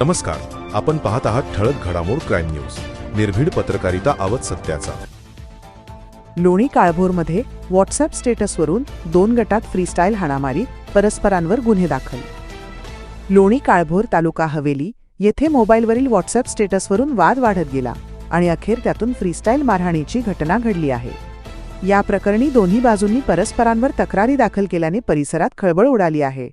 नमस्कार. आपण पाहत आहात ठळक घडामोड क्राईम न्यूज. निर्भीड पत्रकारिता आवत सत्याचा. लोणी काळभोरमध्ये व्हॉट्सअप स्टेटसवरून दोन गटात फ्रीस्टाईल हाणामारी परस्परांवर गुन्हे दाखल. लोणी काळभोर तालुका हवेली येथे मोबाईलवरील व्हॉट्सअप स्टेटसवरून वाद वाढत गेला आणि अखेर त्यातून फ्रीस्टाईल मारहाणीची घटना घडली आहे. या प्रकरणी दोन्ही बाजूंनी परस्परांवर तक्रारी दाखल केल्याने परिसरात खळबळ उडाली आहे.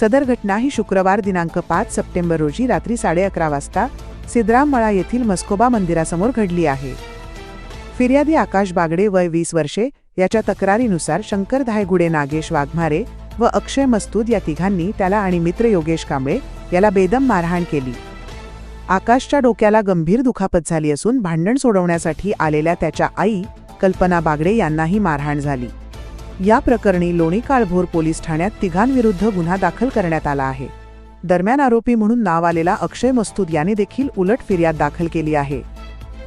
सदर घटना ही शुक्रवार दिनांक पाच सप्टेंबर रोजी रात्री साडे अकरा वाजता सिद्धराममळा येथील मस्कोबा मंदिरासमोर घडली आहे. फिर्यादी आकाश बागडे वय वीस वर्षे याच्या तक्रारीनुसार शंकर धायगुडे नागेश वाघमारे व अक्षय मस्तूद या तिघांनी त्याला आणि मित्र योगेश कांबळे याला बेदम मारहाण केली. आकाशच्या डोक्याला गंभीर दुखापत झाली असून भांडण सोडवण्यासाठी आलेल्या त्याच्या आई कल्पना बागडे यांनाही मारहाण झाली. या प्रकरणी लोणी काळभोर पोलीस ठाण्यात तिघांविरुद्ध गुन्हा दाखल करण्यात आला आहे. दरम्यान आरोपी म्हणून नाव आलेला अक्षय मस्तूद याने देखील उलट फिर्याद दाखल केली आहे.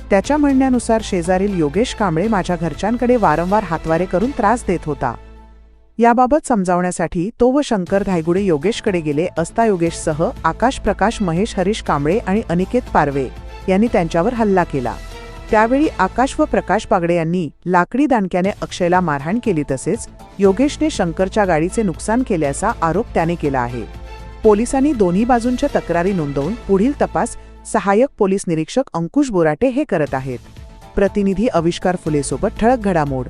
त्याच्या म्हणण्यानुसार शेजारील योगेश कांबळे माझ्या घरच्यांकडे वारंवार हातवारे करून त्रास देत होता. याबाबत समजावण्यासाठी तो व शंकर धायगुडे योगेशकडे गेले असता योगेशसह आकाश प्रकाश महेश हरीश कांबळे आणि अनिकेत पारवे यांनी त्यांच्यावर हल्ला केला. त्यावेळी आकाश व प्रकाश बागडे यांनी लाकडी दांडक्याने अक्षयला मारहाण केली तसेच योगेशने शंकरच्या गाडीचे नुकसान केल्याचा आरोप त्याने केला आहे. पोलिसांनी दोन्ही बाजूंच्या तक्रारी नोंदवून पुढील तपास सहाय्यक पोलीस निरीक्षक अंकुश बोराटे हे करत आहेत. प्रतिनिधी आविष्कार फुलेसोबत ठळक घडामोड.